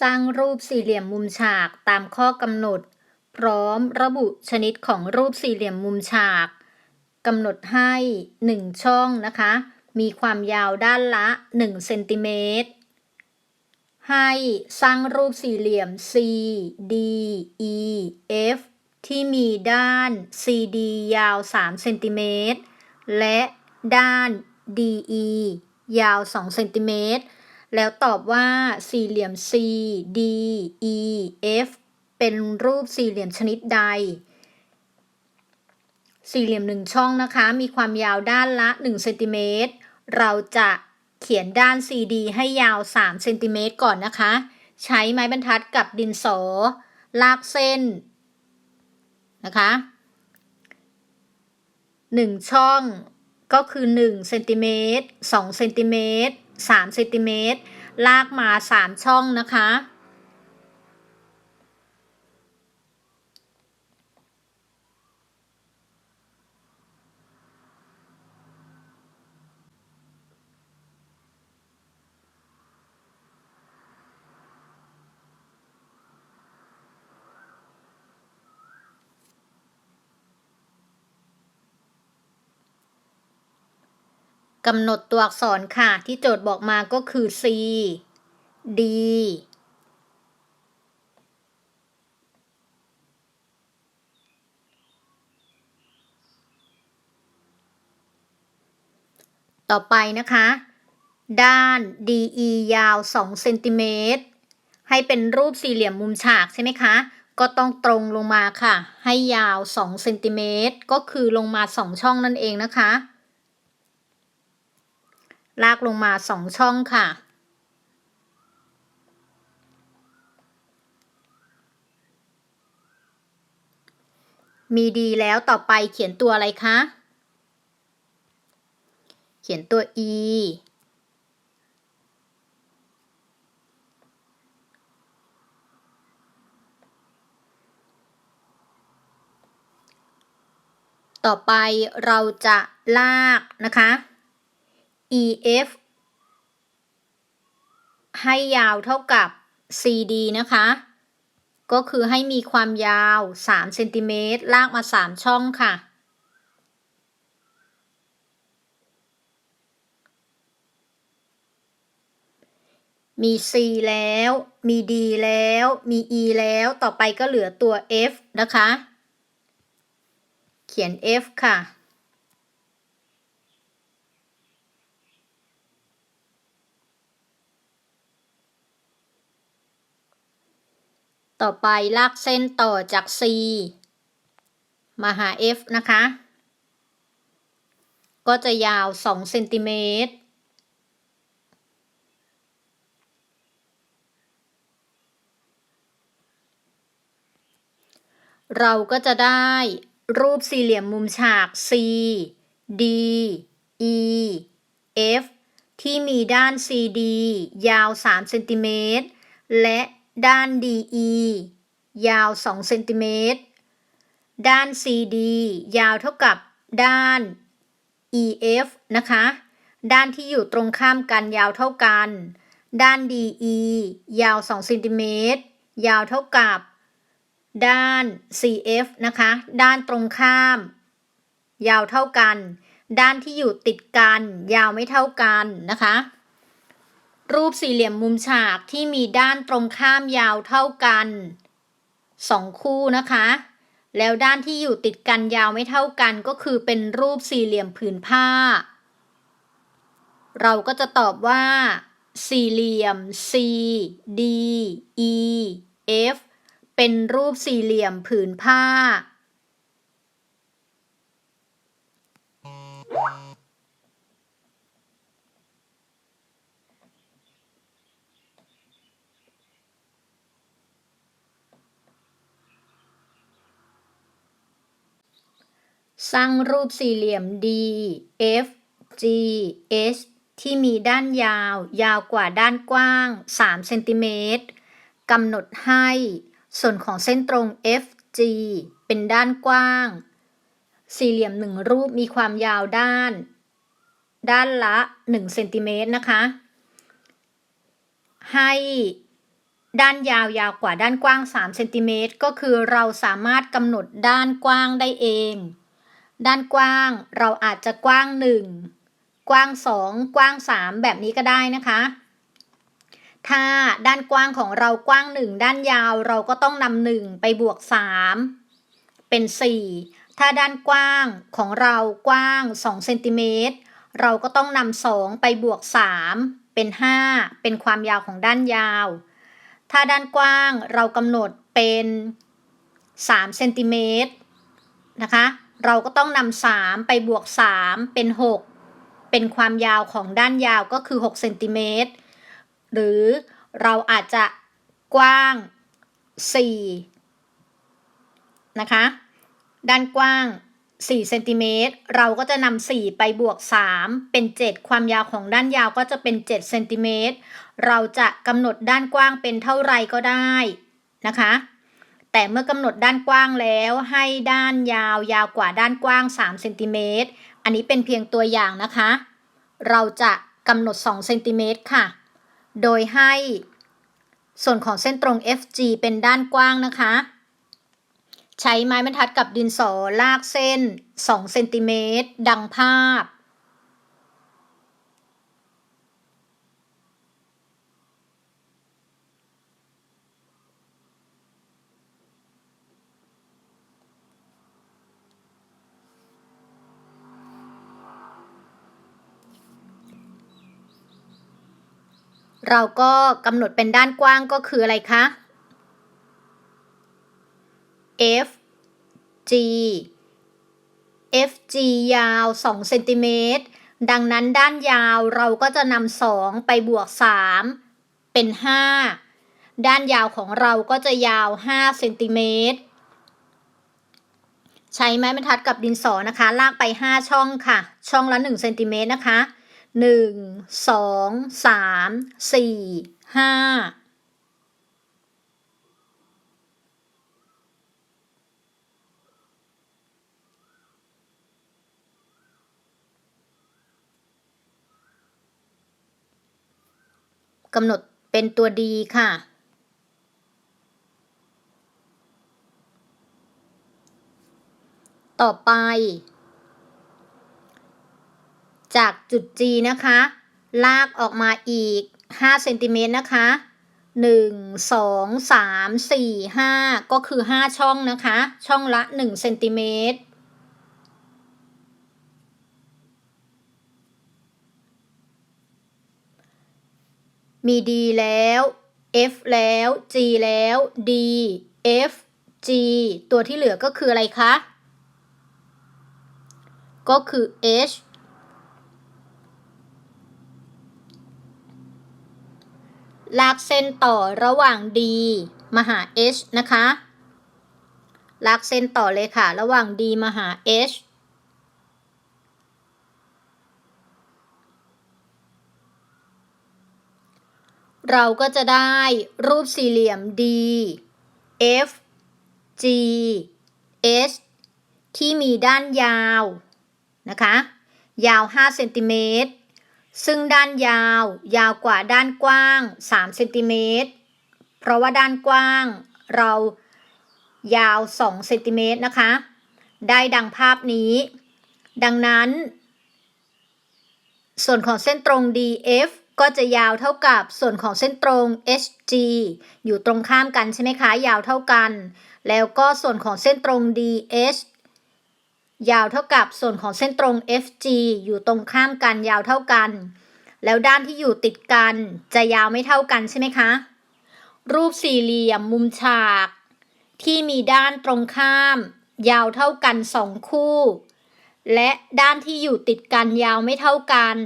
สร้างรูปสี่เหลี่ยมมุมฉากตามข้อกำหนด พร้อมระบุชนิดของรูปสี่เหลี่ยมมุมฉากกำหนดให้ 1 ช่องนะคะ มีความยาวด้านละ 1 เซนติเมตร ให้สร้างรูปสี่เหลี่ยม C D E F ที่มีด้าน CD ยาว 3 เซนติเมตร และด้าน DE ยาว 2 เซนติเมตร แล้วตอบว่าสี่เหลี่ยม C D E F เป็นรูปสี่เหลี่ยมชนิดใด สี่เหลี่ยมหนึ่งช่องนะคะ มีความยาวด้านละ1เซนติเมตรเราจะเขียนด้าน CD ให้ยาว3เซนติเมตรก่อนนะคะ ใช้ไม้บรรทัดกับดินสอ ลากเส้นนะคะ1ช่องก็คือ1เซนติเมตร2เซนติเมตร 3เซนติเมตรลากมา 3 ช่องนะคะ กำหนดตัวอักษรค่ะ ที่โจทย์บอกมาก็คือ C D ต่อไปนะคะ ด้าน DE ยาว2เซนติเมตรให้เป็นรูปสี่เหลี่ยมมุมฉากใช่ไหมคะ ก็ต้องตรงลงมาค่ะ ให้ยาว2เซนติเมตรก็คือลงมา 2 ช่องนั่นเองนะคะ ลากลงมาสองช่องค่ะ มีดีแล้วต่อไปเขียนตัวอะไรคะ เขียนตัว e ต่อไปเราจะลากนะคะ EF ให้ยาวเท่ากับ CD นะคะ ก็คือให้มีความยาว3เซนติเมตรลากมา 3 ช่องค่ะ มี C แล้ว มี D แล้ว มี E แล้วต่อไปก็เหลือตัว F นะคะ เขียน F ค่ะ ต่อไปลากเส้นต่อจาก C มาหา F นะคะ ก็จะยาว2เซนติเมตรเราก็จะได้รูปสี่เหลี่ยมมุมฉาก C D E F ที่มีด้าน CD ยาว 3 เซนติเมตร และ ด้าน DE ยาว 2 เซนติเมตร ด้าน CD ยาวเท่ากับด้าน EF นะคะ ด้านที่อยู่ตรงข้ามกันยาวเท่ากัน ด้าน DE ยาว 2 เซนติเมตร ยาวเท่ากับ ด้าน CF นะคะ ด้านตรงข้าม ยาวเท่ากัน ด้านที่อยู่ติดกัน ยาวไม่เท่ากันนะคะ รูปสี่เหลี่ยมมุมฉากที่มีด้านตรงข้ามยาวเท่ากันสองคู่นะคะ แล้วด้านที่อยู่ติดกันยาวไม่เท่ากันก็คือเป็นรูปสี่เหลี่ยมผืนผ้า เราก็จะตอบว่า สี่เหลี่ยม C D E F เป็นรูปสี่เหลี่ยมผืนผ้า สร้างรูปสี่เหลี่ยม D F G H ที่มีด้านยาว ยาวกว่าด้านกว้าง 3 เซนติเมตรกำหนดให้ ส่วนของเส้นตรง FG เป็นด้านกว้าง สี่เหลี่ยมหนึ่งรูปมีความยาวด้าน ด้านละ 1 เซนติเมตรนะคะ ให้ด้านยาวยาวกว่าด้านกว้าง 3 เซนติเมตรก็คือเราสามารถกำหนดด้านกว้างได้เอง ด้านกว้างเราอาจจะกว้าง 1 กว้าง 2 กว้าง 3 แบบนี้ก็ได้นะคะ ถ้าด้านกว้างของเรากว้าง 1 ด้านยาวเราก็ต้องนำ1ไปบวก 3 เป็น 4 ถ้าด้านกว้างของเรากว้าง2เซนติเมตรเราก็ต้องนำ2ไปบวก 3 เป็น 5 เป็นความยาวของด้านยาว ถ้าด้านกว้างเรากำหนดเป็น3เซนติเมตรนะคะ เราก็ต้องนำ3ไปบวก3เป็น6เป็นความยาวของด้านยาวก็คือ6เซนติเมตรหรือเราอาจจะกว้าง4นะคะ ด้านกว้าง4เซนติเมตรเราก็จะนำ4ไปบวก 3 เป็น 7 ความยาวของด้านยาวก็จะเป็น7เซนติเมตรเราจะกำหนดด้านกว้างเป็นเท่าไรก็ได้นะคะ แต่เมื่อกำหนดด้านกว้างแล้วให้ด้านยาวยาวกว่าด้านกว้าง3เซนติเมตรอันนี้เป็นเพียงตัวอย่างนะคะ เราจะกำหนด2เซนติเมตรค่ะ โดยให้ส่วนของเส้นตรง FG เป็นด้านกว้างนะคะ ใช้ไม้บรรทัดกับดินสอลากเส้น2เซนติเมตรดังภาพ เราก็กำหนดเป็นด้านกว้างก็คืออะไรคะ F G F G ยาว2เซนติเมตรดังนั้นด้านยาวเราก็จะนำ2ไปบวก 3 เป็น 5 ด้านยาวของเราก็จะยาว5เซนติเมตรใช้ไม้บรรทัดกับดินสอนะคะ ลากไป 5 ช่องค่ะ ช่องละ1เซนติเมตรนะคะ 1 2 3 4 5กำหนดเป็นตัวดีค่ะ ต่อไป จากจุด G นะคะ ลากออกมาอีก5เซนติเมตรนะคะ 1 2 3 4 5 ก็คือ 5 ช่องนะคะ ช่องละ 1 เซนติเมตรมี D แล้ว F แล้ว G แล้ว D F G ตัวที่เหลือก็คืออะไรคะ ก็คือ H ลากเส้นต่อระหว่าง D มาหา H นะคะ ลากเส้นต่อเลยค่ะ ระหว่าง D มาหา H เราก็จะได้รูปสี่เหลี่ยม D F G H ที่มีด้านยาวนะคะ ยาว 5 เซนติเมตร ซึ่งด้านยาว ยาวกว่าด้านกว้าง 3 เซนติเมตร เพราะว่าด้านกว้าง เรายาว 2 เซนติเมตรนะคะ ได้ดังภาพนี้ ดังนั้น ส่วนของเส้นตรง DF ก็จะยาวเท่ากับส่วนของเส้นตรง HG อยู่ตรงข้ามกันใช่ไหมคะ ยาวเท่ากัน แล้วก็ส่วนของเส้นตรง DH ยาวเท่ากับส่วนของเส้นตรง FG อยู่ตรงข้ามกันยาวเท่ากัน แล้วด้านที่อยู่ติดกันจะยาวไม่เท่ากันใช่ไหมคะ รูปสี่เหลี่ยมมุมฉาก ที่มีด้านตรงข้าม ยาวเท่ากันสองคู่ และด้านที่อยู่ติดกันยาวไม่เท่ากัน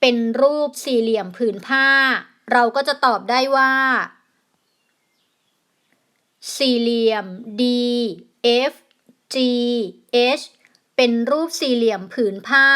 เป็นรูปสี่เหลี่ยมผืนผ้า เราก็จะตอบได้ว่า สี่เหลี่ยม D F G H เป็นรูปสี่เหลี่ยมผืนผ้า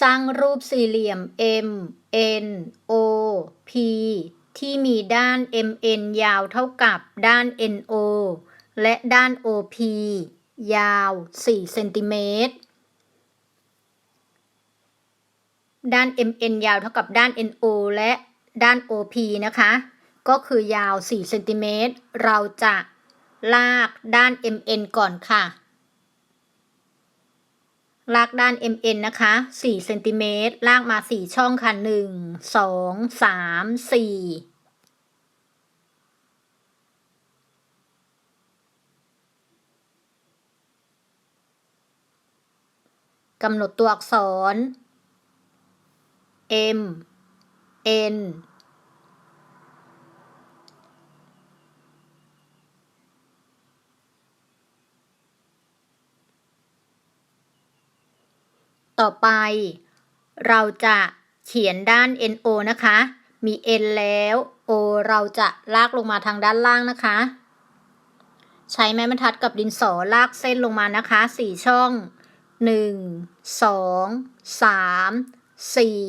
สร้างรูปสี่เหลี่ยม M N O P ที่มีด้าน M N ยาวเท่ากับด้าน N O และด้าน O P ยาว 4 เซนติเมตร ด้าน M N ยาวเท่ากับด้าน N O และด้าน O P นะคะ ก็คือยาว 4 เซนติเมตร เราจะลากด้าน M N ก่อนค่ะ ลากด้าน MN นะคะ4เซนติเมตรลากมา 4 ช่องค่ะ 1 2 3 4กำหนดตัวอักษร M N ต่อไป เราจะเขียนด้าน NO นะคะ มี N แล้ว O เราจะลากลงมาทางด้านล่างนะคะ ใช้ไม้บรรทัดกับดินสอลากเส้นลงมานะคะสี่ช่องหนึ่งสองสามสี่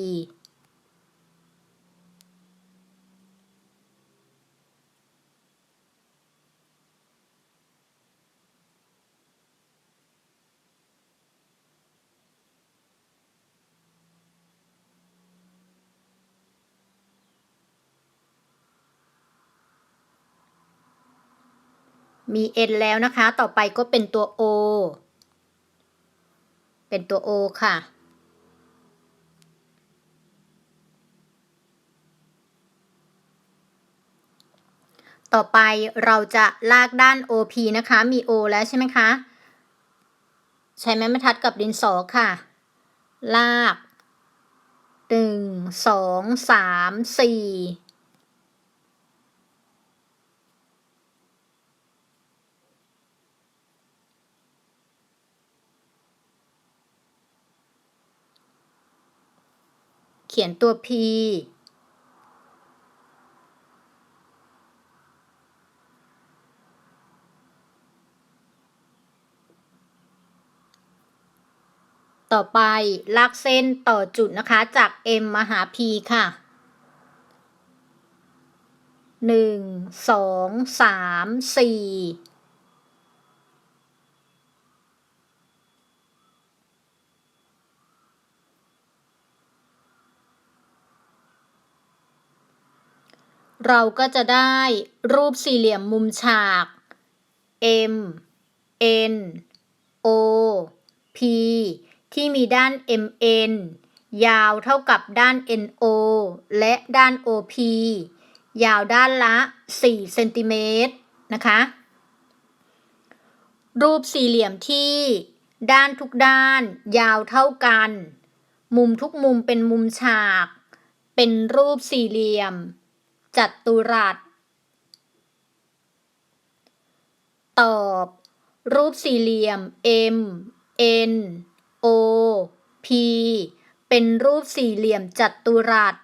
มี n แล้วนะคะ ต่อไปก็เป็นตัว o เป็นตัว o ค่ะ ต่อไปเราจะลากด้าน OP นะคะ มี O แล้วใช่ไหมคะ ใช้ไม้บรรทัดกับดินสอค่ะ ลากหนึ่งสองสามสี่ ขียนตัว p ต่อไปลากเส้นต่อจุดนะคะจาก m มาหา p ค่ะ 1 2 3 4 เราก็จะได้รูปสี่เหลี่ยมมุมฉาก M N O P ที่มีด้าน MN ยาวเท่ากับด้าน NO และด้าน OP ยาวด้านละ 4 เซนติเมตรนะคะ รูปสี่เหลี่ยมที่ด้านทุกด้าน ยาวเท่ากัน มุมทุกมุมเป็นมุมฉาก เป็นรูปสี่เหลี่ยม จัตุรัส ตอบ รูปสี่เหลี่ยม M N O P เป็นรูปสี่เหลี่ยมจัตุรัส